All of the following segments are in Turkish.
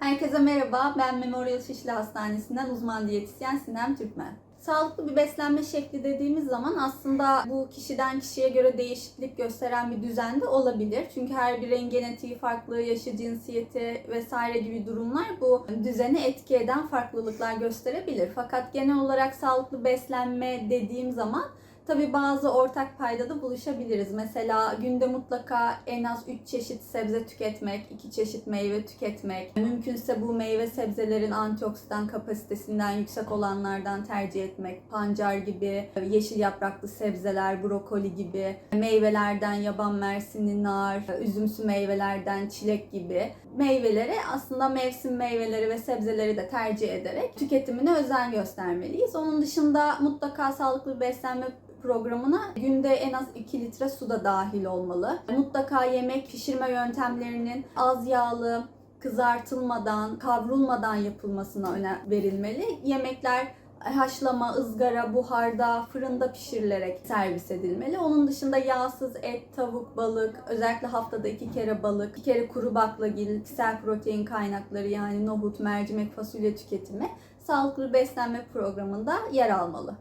Herkese merhaba, ben Memorial Şişli Hastanesi'nden uzman diyetisyen Sinem Türkmen. Sağlıklı bir beslenme şekli dediğimiz zaman aslında bu kişiden kişiye göre değişiklik gösteren bir düzende olabilir. Çünkü her bireyin genetiği farklı, yaşı, cinsiyeti vesaire gibi durumlar bu düzeni etki eden farklılıklar gösterebilir. Fakat genel olarak sağlıklı beslenme dediğim zaman Tabii bazı ortak paydada buluşabiliriz. Mesela günde mutlaka en az 3 çeşit sebze tüketmek, 2 çeşit meyve tüketmek, mümkünse bu meyve sebzelerin antioksidan kapasitesinden yüksek olanlardan tercih etmek, pancar gibi, yeşil yapraklı sebzeler, brokoli gibi, meyvelerden yaban mersini, nar, üzümsü meyvelerden çilek gibi meyveleri aslında mevsim meyveleri ve sebzeleri de tercih ederek tüketimine özen göstermeliyiz. Onun dışında mutlaka sağlıklı beslenme programına günde en az 2 litre su da dahil olmalı. Mutlaka yemek pişirme yöntemlerinin az yağlı, kızartılmadan, kavrulmadan yapılmasına önem verilmeli. Yemekler haşlama, ızgara, buharda, fırında pişirilerek servis edilmeli. Onun dışında yağsız et, tavuk, balık, özellikle haftada iki kere balık, bir kere kuru baklagil, kişisel protein kaynakları yani nohut, mercimek, fasulye tüketimi sağlıklı beslenme programında yer almalı.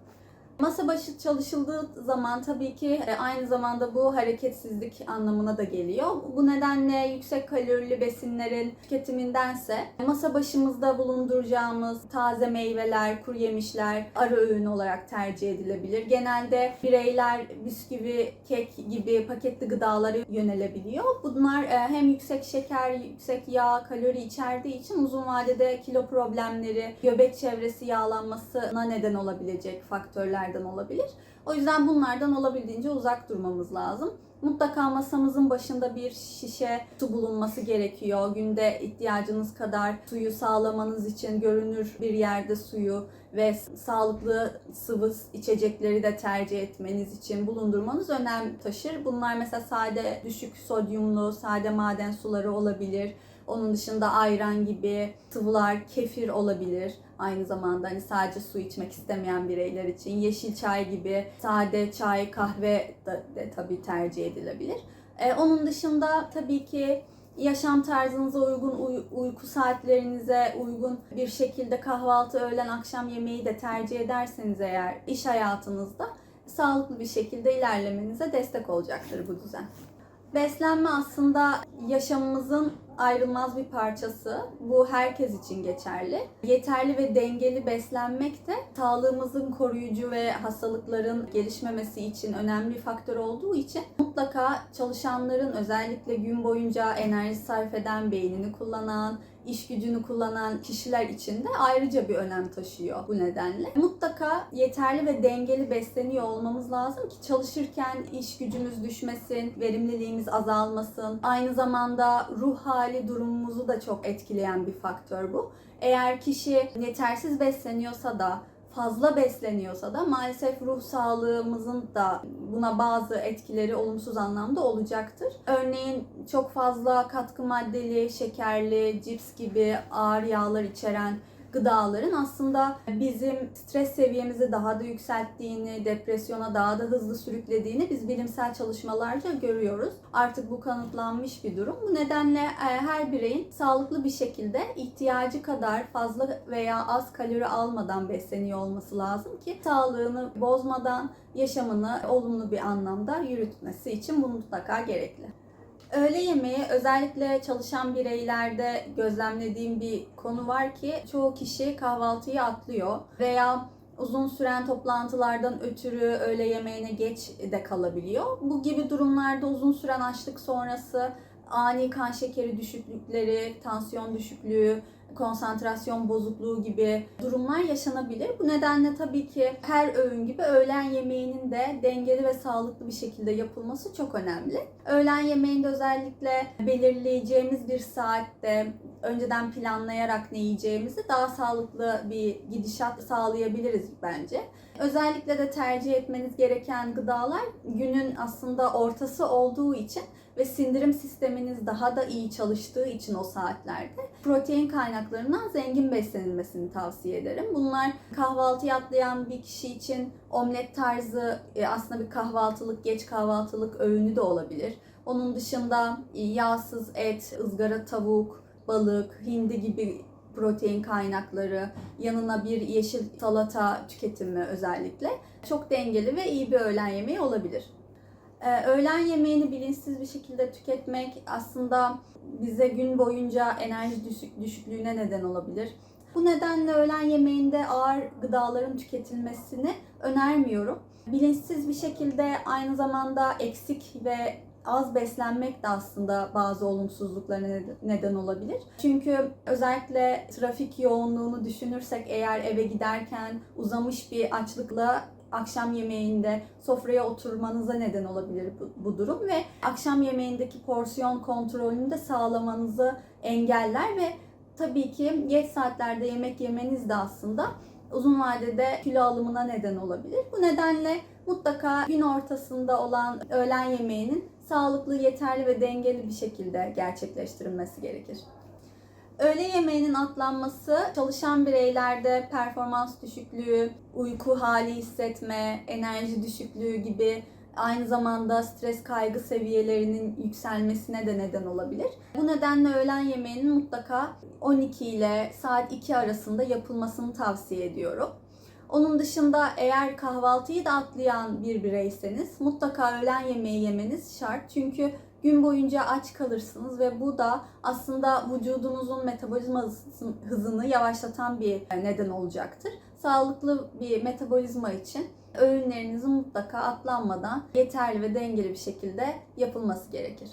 Masa başı çalışıldığı zaman tabii ki e, aynı zamanda bu hareketsizlik anlamına da geliyor. Bu nedenle yüksek kalorili besinlerin tüketimindense masa başımızda bulunduracağımız taze meyveler, kuru yemişler ara öğün olarak tercih edilebilir. Genelde bireyler bisküvi, kek gibi paketli gıdalara yönelebiliyor. Bunlar e, hem yüksek şeker, yüksek yağ, kalori içerdiği için uzun vadede kilo problemleri, göbek çevresi yağlanmasına neden olabilecek faktörler faktörlerden olabilir. O yüzden bunlardan olabildiğince uzak durmamız lazım. Mutlaka masamızın başında bir şişe su bulunması gerekiyor. Günde ihtiyacınız kadar suyu sağlamanız için görünür bir yerde suyu ve sağlıklı sıvı içecekleri de tercih etmeniz için bulundurmanız önem taşır. Bunlar mesela sade düşük sodyumlu, sade maden suları olabilir. Onun dışında ayran gibi sıvılar, kefir olabilir. Aynı zamanda hani sadece su içmek istemeyen bireyler için yeşil çay gibi sade çay, kahve de, de tabii tercih edilebilir. Ee, onun dışında tabii ki yaşam tarzınıza uygun, uy- uyku saatlerinize uygun bir şekilde kahvaltı, öğlen, akşam yemeği de tercih ederseniz eğer iş hayatınızda sağlıklı bir şekilde ilerlemenize destek olacaktır bu düzen. Beslenme aslında yaşamımızın ayrılmaz bir parçası. Bu herkes için geçerli. Yeterli ve dengeli beslenmek de sağlığımızın koruyucu ve hastalıkların gelişmemesi için önemli bir faktör olduğu için mutlaka çalışanların özellikle gün boyunca enerji sarf eden, beynini kullanan, iş gücünü kullanan kişiler için de ayrıca bir önem taşıyor bu nedenle. Mutlaka yeterli ve dengeli besleniyor olmamız lazım ki çalışırken iş gücümüz düşmesin, verimliliğimiz azalmasın. Aynı zamanda ruh hali durumumuzu da çok etkileyen bir faktör bu. Eğer kişi yetersiz besleniyorsa da fazla besleniyorsa da maalesef ruh sağlığımızın da buna bazı etkileri olumsuz anlamda olacaktır. Örneğin çok fazla katkı maddeli, şekerli, cips gibi ağır yağlar içeren gıdaların aslında bizim stres seviyemizi daha da yükselttiğini, depresyona daha da hızlı sürüklediğini biz bilimsel çalışmalarca görüyoruz. Artık bu kanıtlanmış bir durum. Bu nedenle e, her bireyin sağlıklı bir şekilde ihtiyacı kadar fazla veya az kalori almadan besleniyor olması lazım ki sağlığını bozmadan yaşamını olumlu bir anlamda yürütmesi için bu mutlaka gerekli. Öğle yemeği özellikle çalışan bireylerde gözlemlediğim bir konu var ki çoğu kişi kahvaltıyı atlıyor veya uzun süren toplantılardan ötürü öğle yemeğine geç de kalabiliyor. Bu gibi durumlarda uzun süren açlık sonrası ani kan şekeri düşüklükleri, tansiyon düşüklüğü, konsantrasyon bozukluğu gibi durumlar yaşanabilir. Bu nedenle tabii ki her öğün gibi öğlen yemeğinin de dengeli ve sağlıklı bir şekilde yapılması çok önemli. Öğlen yemeğinde özellikle belirleyeceğimiz bir saatte önceden planlayarak ne yiyeceğimizi daha sağlıklı bir gidişat sağlayabiliriz bence. Özellikle de tercih etmeniz gereken gıdalar günün aslında ortası olduğu için ve sindirim sisteminiz daha da iyi çalıştığı için o saatlerde protein kaynaklarından zengin beslenilmesini tavsiye ederim. Bunlar kahvaltı atlayan bir kişi için omlet tarzı e, aslında bir kahvaltılık, geç kahvaltılık öğünü de olabilir. Onun dışında e, yağsız et, ızgara tavuk, balık, hindi gibi protein kaynakları, yanına bir yeşil salata tüketimi özellikle çok dengeli ve iyi bir öğlen yemeği olabilir. Ee, öğlen yemeğini bilinçsiz bir şekilde tüketmek aslında bize gün boyunca enerji düşük, düşüklüğüne neden olabilir. Bu nedenle öğlen yemeğinde ağır gıdaların tüketilmesini önermiyorum. Bilinçsiz bir şekilde aynı zamanda eksik ve az beslenmek de aslında bazı olumsuzluklara neden olabilir. Çünkü özellikle trafik yoğunluğunu düşünürsek eğer eve giderken uzamış bir açlıkla akşam yemeğinde sofraya oturmanıza neden olabilir bu, bu durum ve akşam yemeğindeki porsiyon kontrolünü de sağlamanızı engeller ve tabii ki geç saatlerde yemek yemeniz de aslında uzun vadede kilo alımına neden olabilir. Bu nedenle mutlaka gün ortasında olan öğlen yemeğinin sağlıklı, yeterli ve dengeli bir şekilde gerçekleştirilmesi gerekir. Öğle yemeğinin atlanması çalışan bireylerde performans düşüklüğü, uyku hali hissetme, enerji düşüklüğü gibi aynı zamanda stres kaygı seviyelerinin yükselmesine de neden olabilir. Bu nedenle öğlen yemeğinin mutlaka 12 ile saat 2 arasında yapılmasını tavsiye ediyorum. Onun dışında eğer kahvaltıyı da atlayan bir bireyseniz mutlaka öğlen yemeği yemeniz şart. Çünkü gün boyunca aç kalırsınız ve bu da aslında vücudunuzun metabolizma hızını yavaşlatan bir neden olacaktır. Sağlıklı bir metabolizma için öğünlerinizin mutlaka atlanmadan yeterli ve dengeli bir şekilde yapılması gerekir.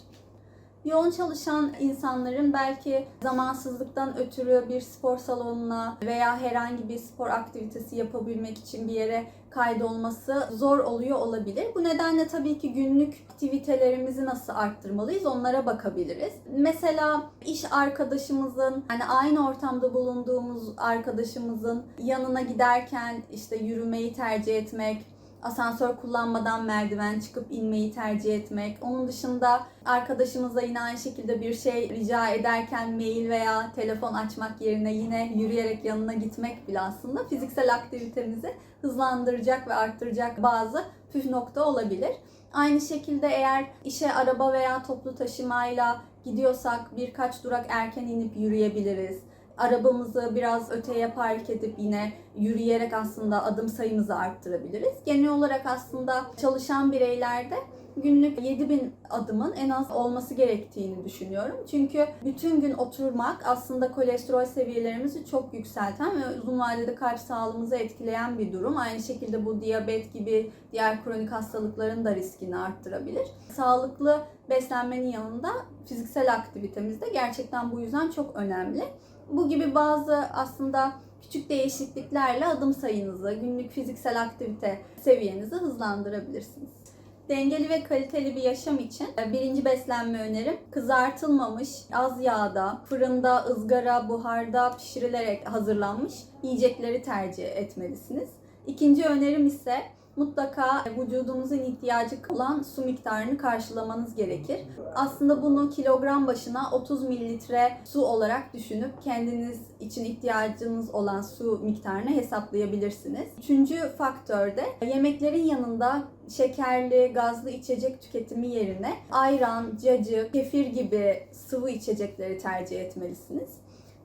Yoğun çalışan insanların belki zamansızlıktan ötürü bir spor salonuna veya herhangi bir spor aktivitesi yapabilmek için bir yere kaydolması zor oluyor olabilir. Bu nedenle tabii ki günlük aktivitelerimizi nasıl arttırmalıyız onlara bakabiliriz. Mesela iş arkadaşımızın yani aynı ortamda bulunduğumuz arkadaşımızın yanına giderken işte yürümeyi tercih etmek, asansör kullanmadan merdiven çıkıp inmeyi tercih etmek. Onun dışında arkadaşımıza yine aynı şekilde bir şey rica ederken mail veya telefon açmak yerine yine yürüyerek yanına gitmek bile aslında fiziksel aktivitemizi hızlandıracak ve arttıracak bazı püf nokta olabilir. Aynı şekilde eğer işe araba veya toplu taşımayla gidiyorsak birkaç durak erken inip yürüyebiliriz arabamızı biraz öteye park edip yine yürüyerek aslında adım sayımızı arttırabiliriz. Genel olarak aslında çalışan bireylerde günlük 7000 adımın en az olması gerektiğini düşünüyorum. Çünkü bütün gün oturmak aslında kolesterol seviyelerimizi çok yükselten ve uzun vadede kalp sağlığımızı etkileyen bir durum. Aynı şekilde bu diyabet gibi diğer kronik hastalıkların da riskini arttırabilir. Sağlıklı beslenmenin yanında fiziksel aktivitemiz de gerçekten bu yüzden çok önemli. Bu gibi bazı aslında küçük değişikliklerle adım sayınızı, günlük fiziksel aktivite seviyenizi hızlandırabilirsiniz. Dengeli ve kaliteli bir yaşam için birinci beslenme önerim kızartılmamış, az yağda, fırında, ızgara, buharda pişirilerek hazırlanmış yiyecekleri tercih etmelisiniz. İkinci önerim ise mutlaka vücudumuzun ihtiyacı olan su miktarını karşılamanız gerekir. Aslında bunu kilogram başına 30 mililitre su olarak düşünüp kendiniz için ihtiyacınız olan su miktarını hesaplayabilirsiniz. Üçüncü faktör de yemeklerin yanında şekerli, gazlı içecek tüketimi yerine ayran, cacık, kefir gibi sıvı içecekleri tercih etmelisiniz.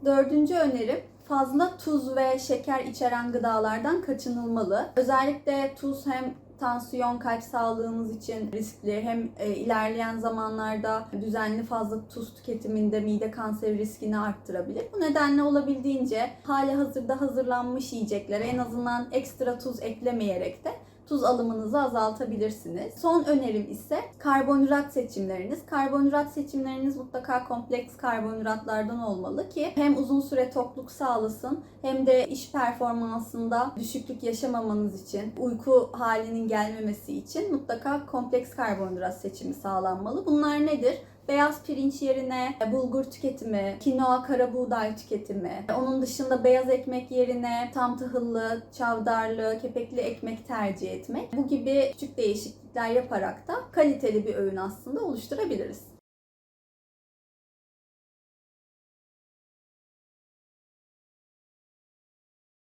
Dördüncü önerim fazla tuz ve şeker içeren gıdalardan kaçınılmalı. Özellikle tuz hem tansiyon, kalp sağlığımız için riskli hem e, ilerleyen zamanlarda düzenli fazla tuz tüketiminde mide kanseri riskini arttırabilir. Bu nedenle olabildiğince hali hazırda hazırlanmış yiyeceklere en azından ekstra tuz eklemeyerek de tuz alımınızı azaltabilirsiniz. Son önerim ise karbonhidrat seçimleriniz. Karbonhidrat seçimleriniz mutlaka kompleks karbonhidratlardan olmalı ki hem uzun süre tokluk sağlasın hem de iş performansında düşüklük yaşamamanız için, uyku halinin gelmemesi için mutlaka kompleks karbonhidrat seçimi sağlanmalı. Bunlar nedir? Beyaz pirinç yerine bulgur tüketimi, kinoa kara buğday tüketimi, onun dışında beyaz ekmek yerine tam tahıllı, çavdarlı, kepekli ekmek tercih etmek. Bu gibi küçük değişiklikler yaparak da kaliteli bir öğün aslında oluşturabiliriz.